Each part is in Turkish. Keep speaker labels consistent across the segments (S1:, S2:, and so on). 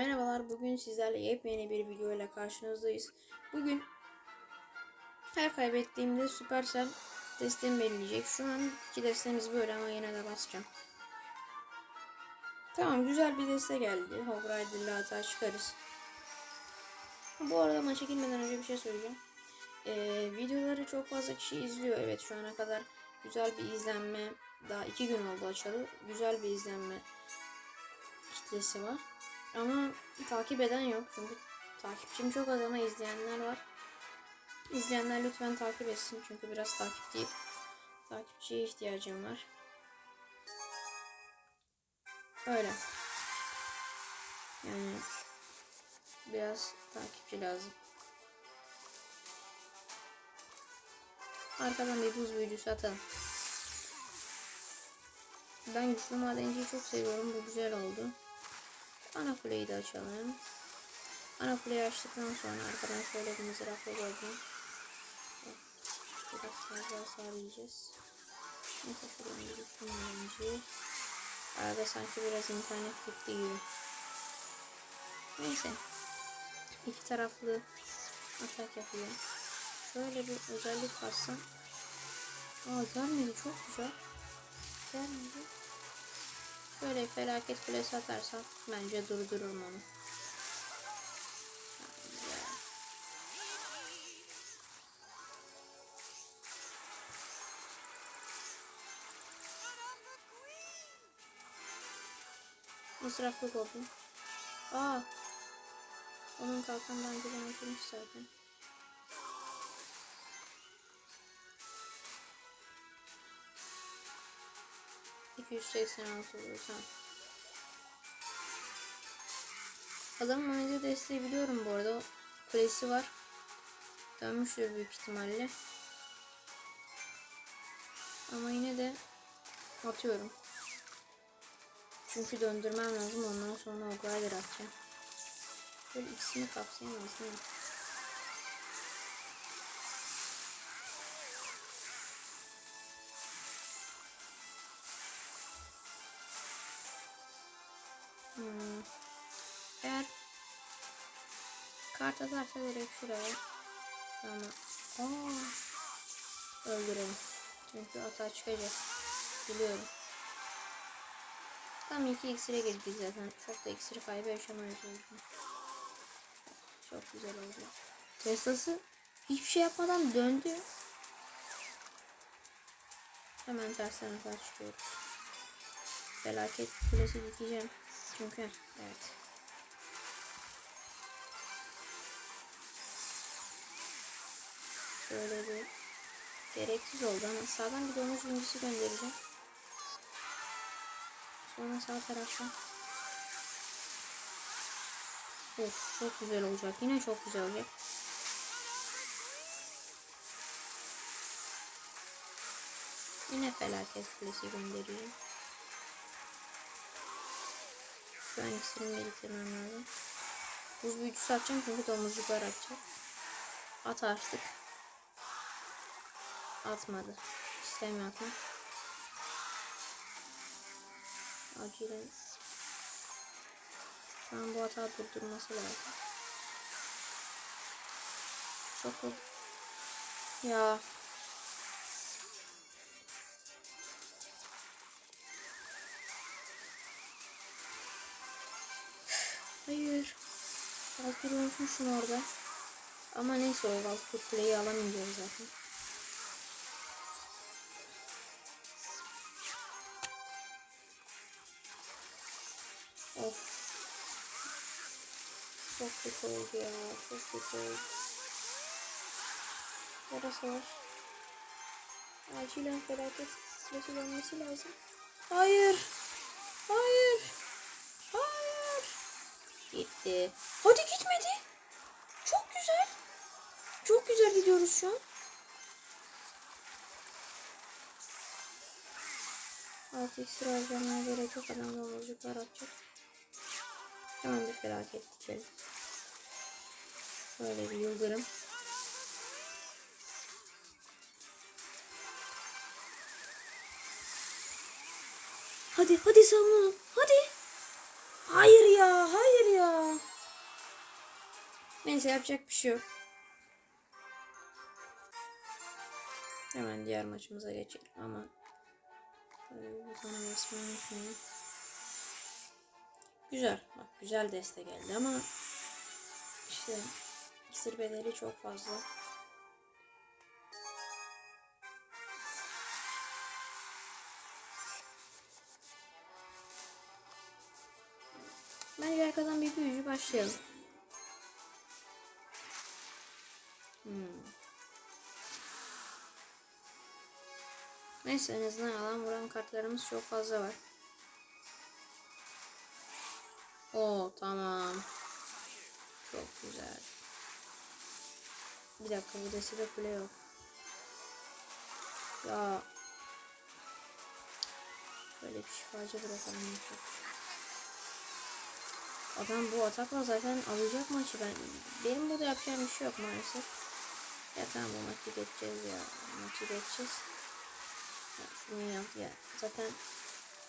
S1: Merhabalar, bugün sizlerle yepyeni bir video ile karşınızdayız. Bugün her kaybettiğimde Supercell destemi belirleyecek. Şu an iki destemiz böyle ama yine de basacağım. Tamam, güzel bir deste geldi. Hog Rider'la hata çıkarız. Bu arada maça girmeden önce bir şey söyleyeceğim. Ee, videoları çok fazla kişi izliyor. Evet şu ana kadar güzel bir izlenme. Daha iki gün oldu açalı. Güzel bir izlenme kitlesi var. Ama takip eden yok. Çünkü takipçim çok az ama izleyenler var. İzleyenler lütfen takip etsin. Çünkü biraz takip değil. Takipçiye ihtiyacım var. Öyle. Yani biraz takipçi lazım. Arkadan bir buz büyücüsü atalım. Ben güçlü madenciyi çok seviyorum. Bu güzel oldu. Ana kuleyi de açalım. Ana kuleyi açtıktan sonra arkadan şöyle bir mızrakla geldim. Biraz fazla hasar yiyeceğiz. Neyse şuradan bir madenci. Arada sanki biraz internet gitti gibi. Neyse. İki taraflı atak yapıyor. Şöyle bir özellik bassam. Aa gelmedi çok güzel. Gelmedi. Böyle felaket kulesi atarsam bence durdururum onu. Mısraklı goblin. Aa. Onun kalkandan atılmış zaten. İki yüz seksen altı oluyor tamam. Adamın oyuncu desteği biliyorum bu arada. Kulesi var. Dönmüştür büyük ihtimalle. Ama yine de atıyorum. Çünkü döndürmem lazım. Ondan sonra o glider atacağım. Böyle ikisini kapsayamaz değil mi? Kart atarsa direkt şuraya. Ama aa, öldürelim. Çünkü hata çıkacak. Biliyorum. Tam iki iksire girdik zaten. Çok da iksiri kaybı yaşamayız. Çok güzel oldu. Tesla'sı hiçbir şey yapmadan döndü. Hemen tersten hata çıkıyoruz. Felaket kulesi dikeceğim. Çünkü evet. Böyle bir gereksiz oldu ama sağdan bir domuz incisi göndereceğim. Sonra sağ taraftan. Of çok güzel olacak. Yine çok güzel olacak. Yine felaket kulesi göndereceğim. Şu an iksirimi biriktirmem lazım. Buz büyücüsü atacağım çünkü domuzcuklar atacak. At artık. Atmadı. İstemiyor atmak. Acilen. Şu an bu hata durdurması lazım. Çok Ya. Hayır. Valkyrie unutmuşum orada. Ama neyse o Valkyrie play'i alamayacağız zaten. Çok kötü oldu ya. Çok kötü oldu. Yarası var. Acilen felaket dönmesi lazım. Hayır. Hayır. Hayır. Gitti. Hadi gitmedi. Çok güzel. Çok güzel gidiyoruz şu an. Altı iksir harcamaya gerek yok. Adam domuzcuklar atacak. Hemen bir felaket dikelim. Böyle bir yıldırım. Hadi hadi savunalım. Hadi. Hayır ya hayır ya. Neyse yapacak bir şey yok. Hemen diğer maçımıza geçelim ama bu tane basmayı unutmayın. Güzel. Bak güzel deste geldi ama işte iksir bedeli çok fazla. Bence arkadan bir büyücü başlayalım. Hmm. Neyse en azından alan vuran kartlarımız çok fazla var. Oo tamam. Çok güzel. Bir dakika bu desi de kule yok. Ya. Böyle bir şifacı bırakalım. Adam bu atakla zaten alacak maçı ben. Benim burada yapacağım bir şey yok maalesef. Ya tamam bu maçı geçeceğiz ya. Maçı geçeceğiz. Ya şunu yap ya. Zaten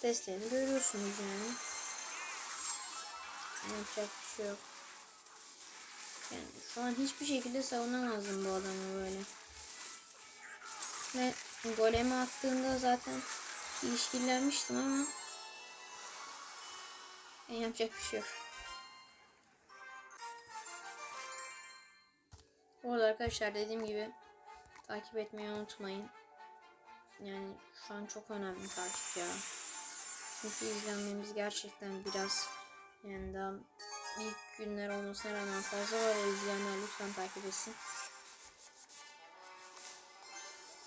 S1: testlerini görüyorsunuz yani. Yapacak bir şey yok. Yani şu an hiçbir şekilde savunamazdım bu adamı böyle. Ve golemi attığında zaten ilişkilenmiştim ama yani yapacak bir şey yok. Bu arada arkadaşlar dediğim gibi takip etmeyi unutmayın. Yani şu an çok önemli takip ya. Çünkü izlenmemiz gerçekten biraz yani daha ilk günler olmasına rağmen fazla var. O izleyenler lütfen takip etsin.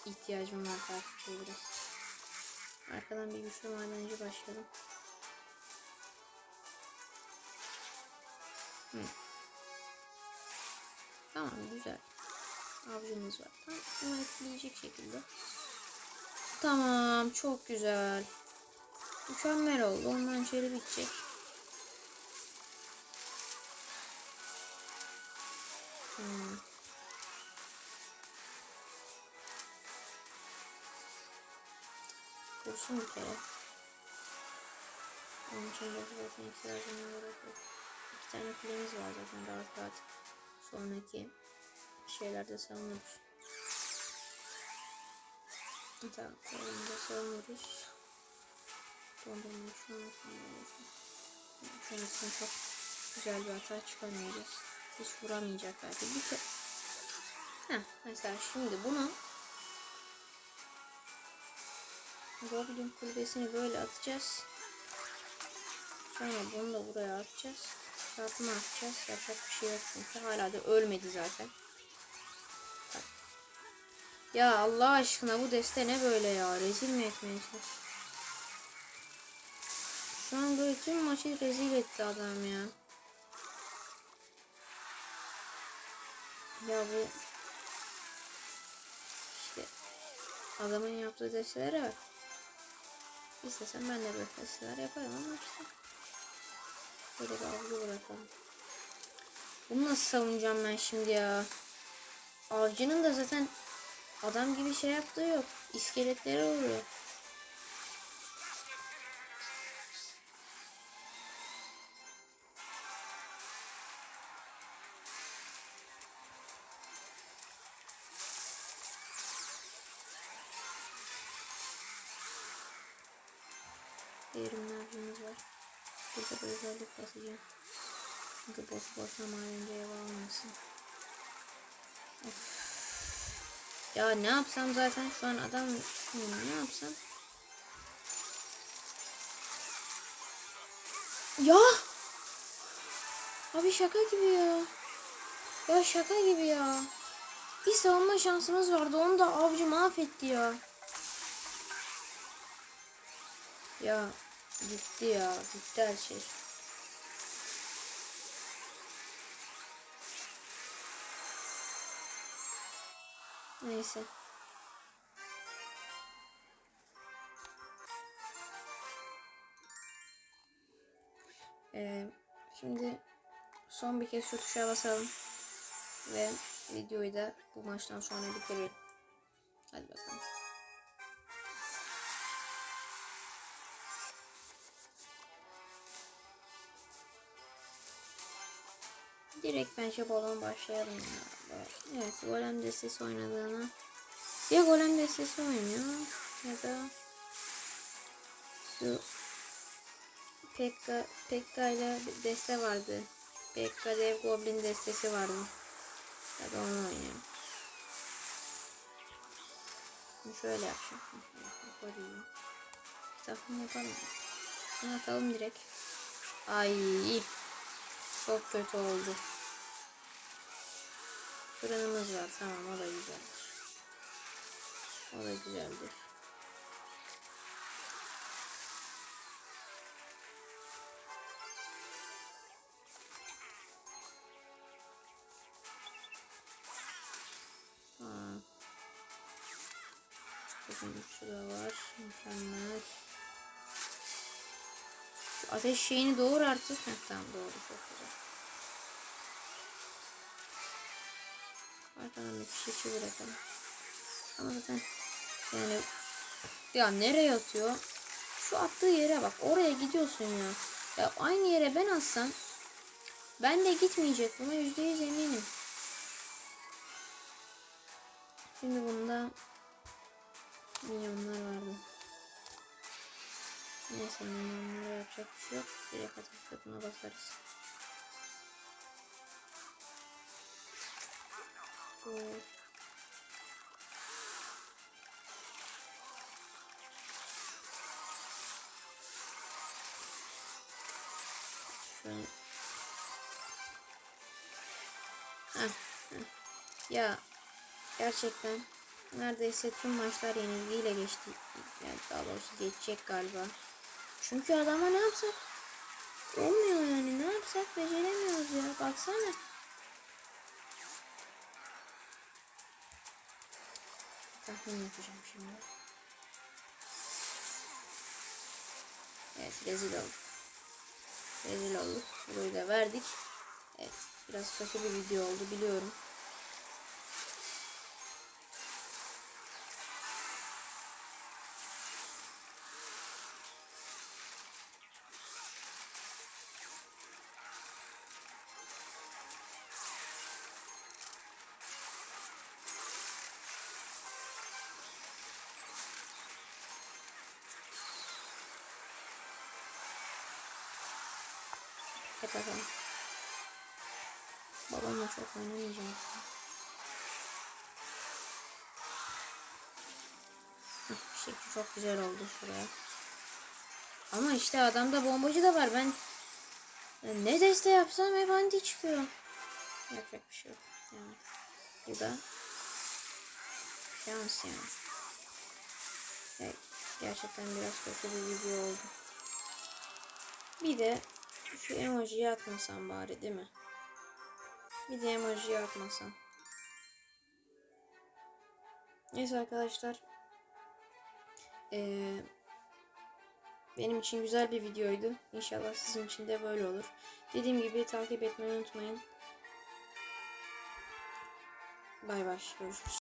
S1: İhtiyacım var takipçiye biraz. Arkadan bir güçlü madenci başladım. Hı. Tamam güzel. Avcımız var. Tam bunu etkileyecek şekilde. Tamam çok güzel. Mükemmel oldu. Ondan içeri bitecek. Hmm. Kursun bir kere. Onun için de zaten ihtiyacına gerek yok. İki tane kulemiz var zaten rahat rahat. Sonraki şeylerde savunuruz. Tamam, kolunda savunuruz. Dondurmayı şu an atmaya Şu an için çok güzel bir hata çıkamayacağız. Hiç vuramayacak belki. Bir ke Heh, mesela şimdi bunu Goblin kulübesini böyle atacağız. Sonra bunu da buraya atacağız. Çarpma atacağız. Yapacak bir şey yok çünkü. Hala da ölmedi zaten. Ya Allah aşkına bu deste ne böyle ya? Rezil mi etmeye? Şu an böyle tüm maçı rezil etti adam ya. Ya bu işte adamın yaptığı destelere bak. İstesem ben de böyle desteler yaparım ama işte böyle bir avlu bırakalım. Bunu nasıl savunacağım ben şimdi ya? Avcının da zaten adam gibi şey yaptığı yok. İskeletleri oluyor. Değerimlerimiz var. Burada bir özellik basacağım. Çünkü boş boşuna madenci ev almasın. Of. Ya ne yapsam zaten şu an adam ne yapsam? Ya! Abi şaka gibi ya. Ya şaka gibi ya. Bir savunma şansımız vardı. Onu da avcı mahvetti ya. Ya gitti ya. Gitti her şey. Neyse. Ee, şimdi son bir kez şu tuşa basalım. Ve videoyu da bu maçtan sonra bitirelim. Hadi bakalım. Direkt bence balon başlayalım ya. Evet golem destesi oynadığını. Ya golem destesi oynuyor ya da şu Pekka, Pekka ile deste vardı. Pekka dev goblin destesi vardı. Ya da onu. Şimdi şöyle yapacağım. Yapayım. Tahmin yapalım. Bunu atalım direkt. Ay çok kötü oldu. Fırınımız var. Tamam o da güzeldir. O da güzeldir. Tamam. Bakın şu da var. Mükemmel. Şu ateş şeyini doğur artık. Heh, tamam doğru çok güzel. Arkadan bir fişekçi bırakalım. Ama zaten yani ya nereye atıyor? Şu attığı yere bak. Oraya gidiyorsun ya. Ya aynı yere ben atsam ben de gitmeyecek. Buna yüzde yüz eminim. Şimdi bunda milyonlar vardı. Neyse milyonlara yapacak bir şey yok. Direkt ateş topuna basarız. Şu an... Heh, heh. Ya gerçekten neredeyse tüm maçlar yenilgiyle geçti. Yani daha doğrusu geçecek galiba. Çünkü adama ne yapsak olmuyor yani. Ne yapsak beceremiyoruz ya. Baksana. Tahmin yapacağım şimdi. Evet rezil olduk. Rezil olduk. Burayı da verdik. Evet. Biraz kötü bir video oldu biliyorum. Hep atalım. Babamla çok oynamayacağım. Şekli çok güzel oldu şuraya. Ama işte adamda bombacı da var. Ben ne deste yapsam hep anti çıkıyor. Yapacak bir şey yok. Yani bu da şans yani. Evet, gerçekten biraz kötü bir video oldu. Bir de şu emojiyi atmasam bari değil mi? Bir de emojiyi atmasam. Neyse arkadaşlar. Ee, benim için güzel bir videoydu. İnşallah sizin için de böyle olur. Dediğim gibi takip etmeyi unutmayın. Bay bay. Görüşürüz.